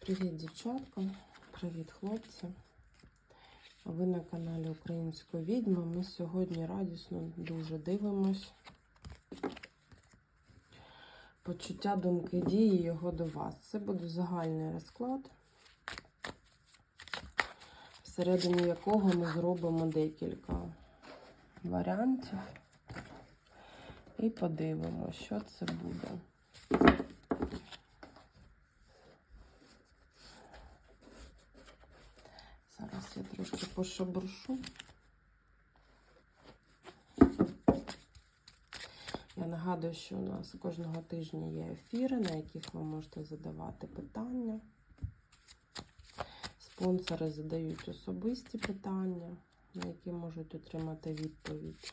Привіт, дівчатка! Привіт, хлопці! Ви на каналі Української відьми. Ми сьогодні радісно дуже дивимось. Почуття думки дії його до вас. Це буде загальний розклад, всередині якого ми зробимо декілька варіантів і подивимося, що це буде. Зараз я пошебрушу. Я нагадую, що у нас кожного тижня є ефіри, на яких ви можете задавати питання. Спонсори задають особисті питання, на які можуть отримати відповідь.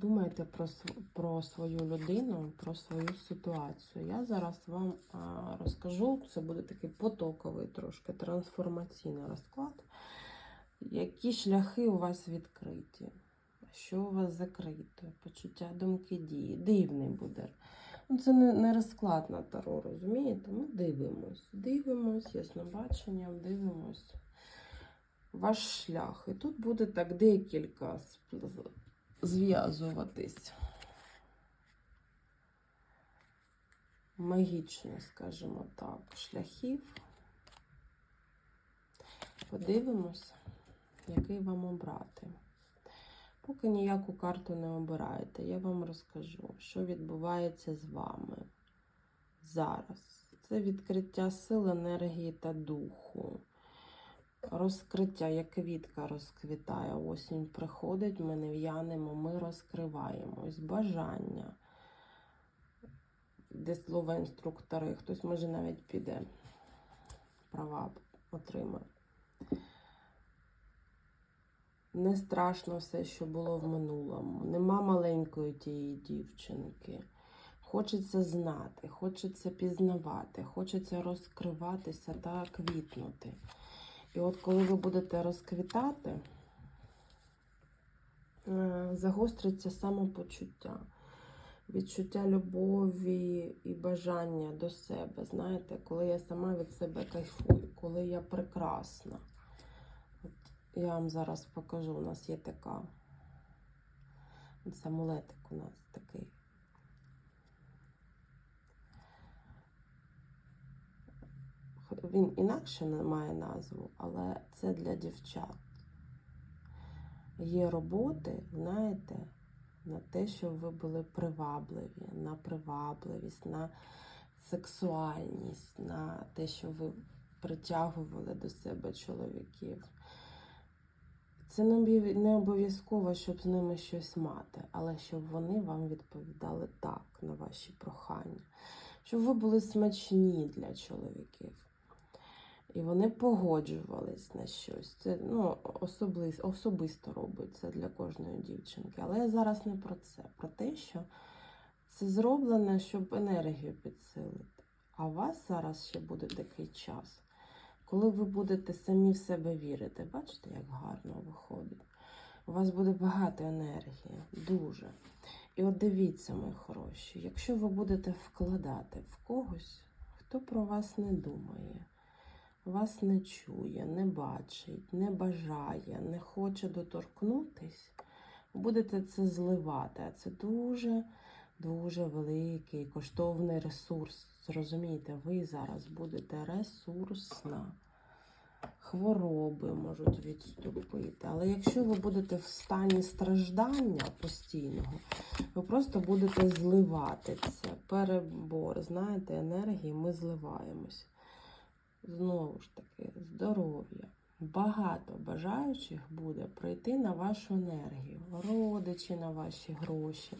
Думайте про, про свою людину, про свою ситуацію. Я зараз вам а, розкажу, це буде такий потоковий, трошки трансформаційний розклад. Які шляхи у вас відкриті? Що у вас закрито? Почуття думки дії. Дивний буде. Ну, це не, не розклад на таро, розумієте? Ми дивимось. Дивимось, яснобаченням, дивимось ваш шлях. І тут буде так декілька зв'язуватись. Магічно, скажімо так, шляхів. Подивимось, який вам обрати. Поки ніяку карту не обираєте, я вам розкажу, що відбувається з вами зараз. Це відкриття сил, енергії та духу. Розкриття, як квітка розквітає, осінь приходить, ми не в'янемо, ми розкриваємось. Бажання. Де слово інструктори, хтось може навіть піде, права отримає. Не страшно все, що було в минулому. Нема маленької тієї дівчинки. Хочеться знати, хочеться пізнавати, хочеться розкриватися та квітнути. І от коли ви будете розквітати, е, загостриться самопочуття, відчуття любові і бажання до себе. Знаєте, коли я сама від себе кайфую, коли я прекрасна. От я вам зараз покажу, у нас є така. Це амулетик у нас такий. Він інакше не має назву, але це для дівчат. Є роботи, знаєте, на те, щоб ви були привабливі, на привабливість, на сексуальність, на те, що ви притягували до себе чоловіків. Це не обов'язково, щоб з ними щось мати, але щоб вони вам відповідали так на ваші прохання, щоб ви були смачні для чоловіків. І вони погоджувались на щось. Це ну, особисто, особисто робить це для кожної дівчинки. Але я зараз не про це, про те, що це зроблено, щоб енергію підсилити. А у вас зараз ще буде такий час, коли ви будете самі в себе вірити. Бачите, як гарно виходить? У вас буде багато енергії, дуже. І от дивіться, мої хороші, якщо ви будете вкладати в когось, хто про вас не думає, вас не чує, не бачить, не бажає, не хоче доторкнутись, будете це зливати. А це дуже, дуже великий коштовний ресурс. Зрозумійте, ви зараз будете ресурсна. Хвороби можуть відступити. Але якщо ви будете в стані страждання постійного, ви просто будете зливати це. Перебор, знаєте, енергії ми зливаємось. Знову ж таки, здоров'я. Багато бажаючих буде прийти на вашу енергію. Родичі на ваші гроші,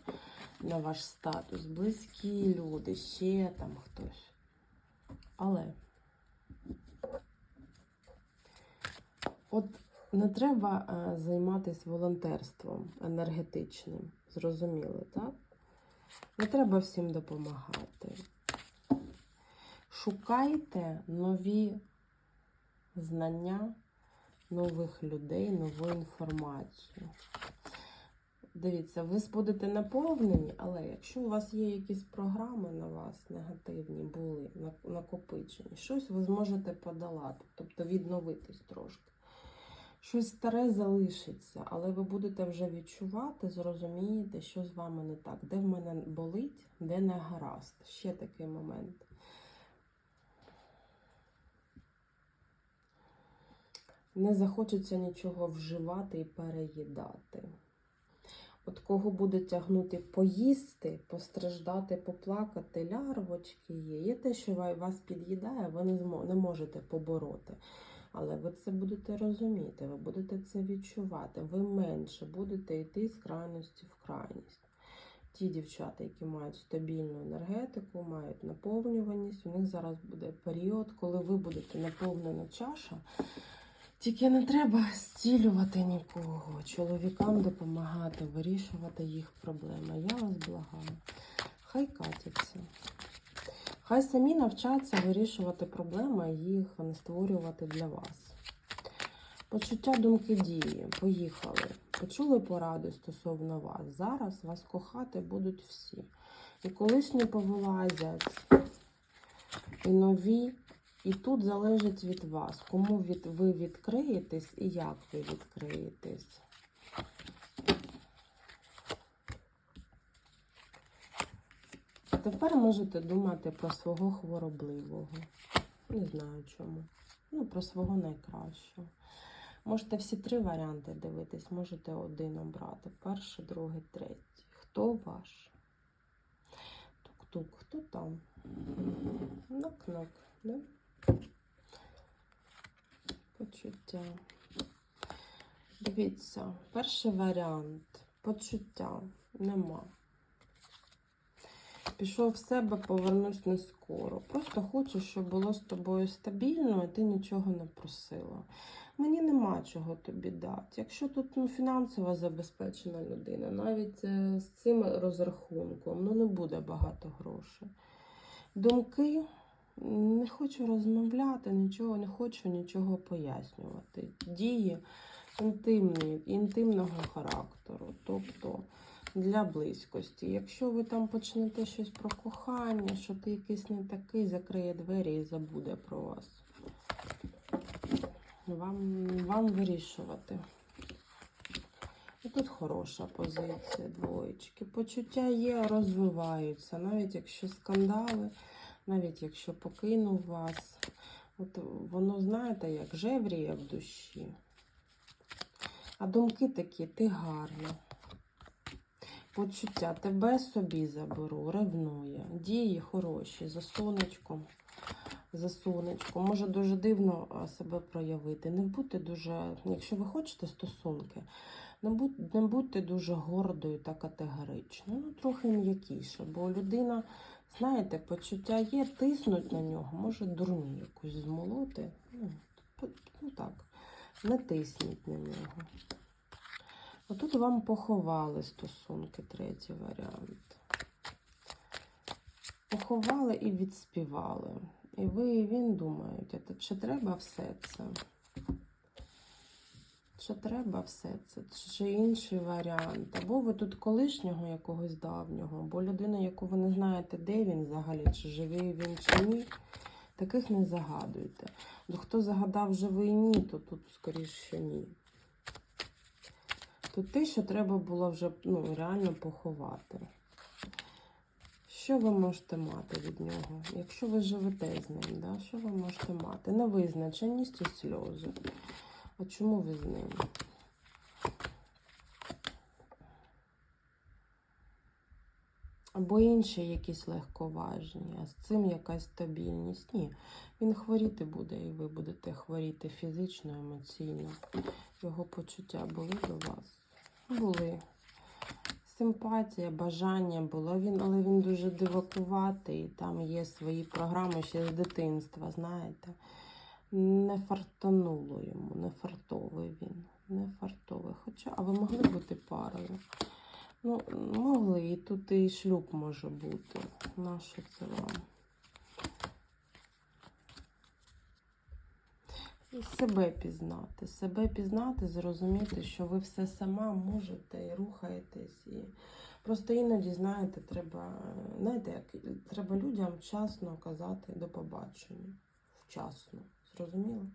на ваш статус, близькі люди, ще там хтось. Але от не треба е, займатися волонтерством енергетичним. Зрозуміли, так? Не треба всім допомагати. Шукайте нові знання нових людей, нову інформацію. Дивіться, ви будете наповнені, але якщо у вас є якісь програми на вас негативні були, накопичені, щось ви зможете подолати, тобто відновитись трошки. Щось старе залишиться, але ви будете вже відчувати, зрозумієте, що з вами не так, де в мене болить, де не гаразд. Ще такий момент. Не захочеться нічого вживати і переїдати. От кого буде тягнути поїсти, постраждати, поплакати, лярвочки є. Є те, що вас під'їдає, ви не, можете побороти. Але ви це будете розуміти, ви будете це відчувати. Ви менше будете йти з крайності в крайність. Ті дівчата, які мають стабільну енергетику, мають наповнюваність, у них зараз буде період, коли ви будете наповнена чаша. Тільки не треба зцілювати нікого, чоловікам допомагати, вирішувати їх проблеми. Я вас благаю. Хай катяться. Хай самі навчаться вирішувати проблеми, а їх не створювати для вас. Почуття думки дії. Поїхали. Почули поради стосовно вас. Зараз вас кохати будуть всі. І колишні повилазять, і нові. І тут залежить від вас, кому від, ви відкриєтесь і як ви відкриєтесь. Тепер можете думати про свого хворобливого. Не знаю чому. Ну, про свого найкращого. Можете всі три варіанти дивитись, можете один обрати. Перший, другий, третій. Хто ваш? Тук-тук, хто там? Нок-нок, да? Почуття. Дивіться, перший варіант. Почуття нема. Пішов в себе, повернусь не скоро. Просто хочу, щоб було з тобою стабільно, і ти нічого не просила. Мені нема чого тобі дати. Якщо тут ну, фінансово забезпечена людина, навіть е, з цим розрахунком, ну не буде багато грошей. Думки не хочу розмовляти, нічого не хочу нічого пояснювати. Дії інтимні, інтимного характеру, тобто для близькості. Якщо ви там почнете щось про кохання, що ти якийсь не такий, закриє двері і забуде про вас. Вам, вам вирішувати. І тут хороша позиція, двоєчки. Почуття є, розвиваються, навіть якщо скандали, навіть якщо покинув вас. От воно, знаєте, як жевріє в душі. А думки такі, ти гарна. Почуття тебе собі заберу, ревнує. Дії хороші, за сонечком. За сонечком. Може дуже дивно себе проявити. Не будьте дуже, якщо ви хочете стосунки, не, будь, не будьте дуже гордою та категоричною. Ну, трохи м'якіше, бо людина, знаєте, почуття є, тиснуть на нього, може дурню якусь змолоти. Ну, ну так, не тисніть на нього. Отут вам поховали стосунки, третій варіант. Поховали і відспівали. І ви і він думають, «А чи треба все це? Чи треба все це? Чи інший варіант? Або ви тут колишнього якогось давнього, або людина, яку ви не знаєте, де він взагалі, чи живий він, чи ні. Таких не загадуйте. Хто загадав живий ні, то тут скоріше ні. Тут те, що треба було вже ну, реально поховати. Що ви можете мати від нього? Якщо ви живете з ним, да? що ви можете мати? Невизначеність і сльози. А чому ви з ним? Або інші якісь легковажні, а з цим якась стабільність. Ні, він хворіти буде, і ви будете хворіти фізично, емоційно. Його почуття були до вас? Були. Симпатія, бажання було, він, але він дуже дивакуватий. Там є свої програми ще з дитинства, знаєте. Не фартануло йому, не фартовий він. Не фартовий. Хоча, а ви могли бути парою? Ну, могли, і тут і шлюб може бути. Нащо це вам? себе пізнати, себе пізнати, зрозуміти, що ви все сама можете і рухаєтесь. І просто іноді, знаєте, треба, знаєте, як треба людям вчасно казати до побачення. Вчасно. Зрозуміло?